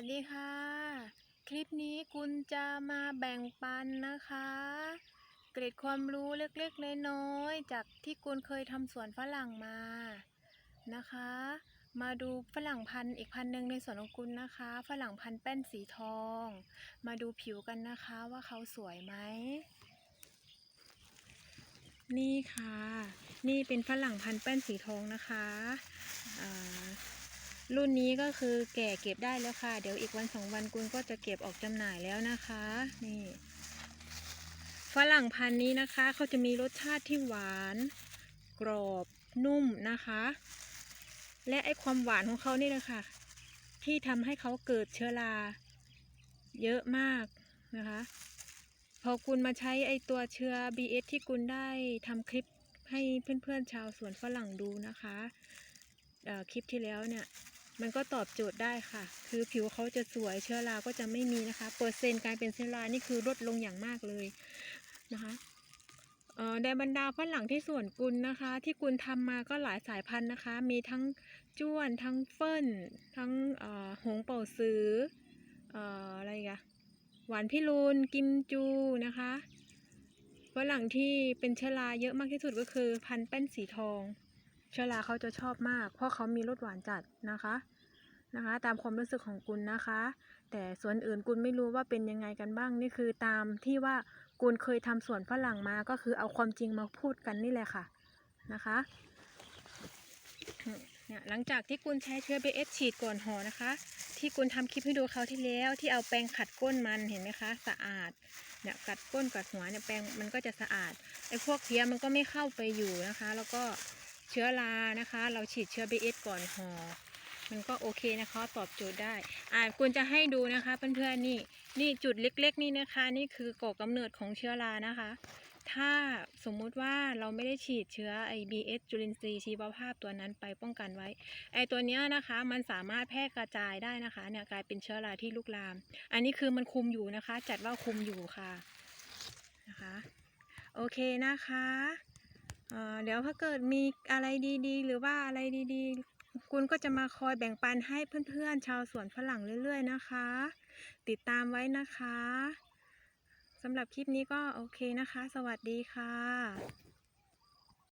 วัสดีค่ะ คลิปนี้คุณจะมาแบ่งปันนะคะ เกร็ดความรู้เล็กๆน้อยๆจากที่คุณเคยทำสวนฝรั่งมานะคะ มาดูฝรั่งพันธุ์อีกพันธุ์หนึ่งในสวนของคุณนะคะ ฝรั่งพันธุ์แป้นสีทอง มาดูผิวกันนะคะว่าเขาสวยไหมนี่ค่ะ นี่เป็นฝรั่งพันธุ์แป้นสีทองนะคะ รุ่นนี้ก็คือแก่เก็บได้แล้วค่ะ เดี๋ยวอีกวันสองวันคุณก็จะเก็บออกจำหน่ายแล้วนะคะ นี่ฝรั่งพันธุ์นี้นะคะเขาจะมีรสชาติที่หวาน กรอบนุ่มนะคะ และไอความหวานของเขานี่แหละคะที่ทำให้เขาเกิดเชื้อราเยอะมากนะคะ พอคุณมาใช้ไอตัวเชื้อ BS ที่คุณได้ทำคลิปให้เพื่อนๆชาวสวนฝรั่งดูนะคะเอ่อคลิปที่แล้วเนี่ย มันก็ตอบโจทย์ได้ค่ะ คือผิวเขาจะสวยเชื้อราก็จะไม่มีนะคะ เปอร์เซ็นต์การเป็นเชื้อรานี่คือลดลงอย่างมากเลยนะคะเอ่อในบรรดาฝรั่งที่สวนกุลนะคะ ที่กุลทำมาก็หลายสายพันธุ์นะคะ มีทั้งจ้วน ทั้งเฟิ่นทั้งหงเป่าซื้อเอออะไรกันหวานพิรุณกิมจูนะคะฝรั่งที่เป็นเชื้อราเยอะมากที่สุดก็คือพันธุ์แป้นสีทอง เชื้อราเขาจะชอบมาก เพราะเขามีรสหวานจัดนะคะนะคะ ตามความรู้สึกของกุลนะคะ แต่ส่วนอื่นกุลไม่รู้ว่าเป็นยังไงกันบ้างนี่คือตามที่ว่ากุลเคยทำสวนฝรั่งมาก็คือเอาความจริงมาพูดกันนี่แหละค่ะนะคะเนี่ยหลังจากที่กุลใช้เชื้อ BS ฉีดก่อนห่อนะคะ ที่กุลทำคลิปให้ดูเขาที่แล้ว ที่เอาแปรงขัดก้นมันเห็นไหมคะ สะอาดเนี่ยกัดก้นกัดหัวเนี่ยแปรงมันก็จะสะอาดไอ้พวกเพี้ยมันก็ไม่เข้าไปอยู่นะคะ แล้วก็ เชื้อรานะคะ เราฉีดเชื้อ BS ก่อนห่อมันก็โอเคนะคะตอบโจทย์ได้ อ่าคุณจะให้ดูนะคะเพื่อนๆนี่นี่จุดเล็ก ๆ นี่นะคะ นี่คือก่อกำเนิดของเชื้อรานะคะ ถ้าสมมุติว่าเราไม่ได้ฉีดเชื้อไอ BS จุลินทรีย์ชีวภาพตัวนั้นไปป้องกันไว้ ไอตัวเนี้ยนะคะ มันสามารถแพร่กระจายได้นะคะเนี่ยกลายเป็นเชื้อราที่ลุกลาม อันนี้คือมันคุมอยู่นะคะ จัดว่าคุมอยู่ค่ะนะคะ โอเคนะคะ เดี๋ยวถ้าเกิดมีอะไรดีๆ หรือว่าอะไรดีๆ คุณก็จะมาคอยแบ่งปันให้เพื่อนๆ ชาวสวนฝรั่งเรื่อยๆนะคะ ติดตามไว้นะคะสำหรับคลิปนี้ก็โอเคนะคะ สวัสดีค่ะ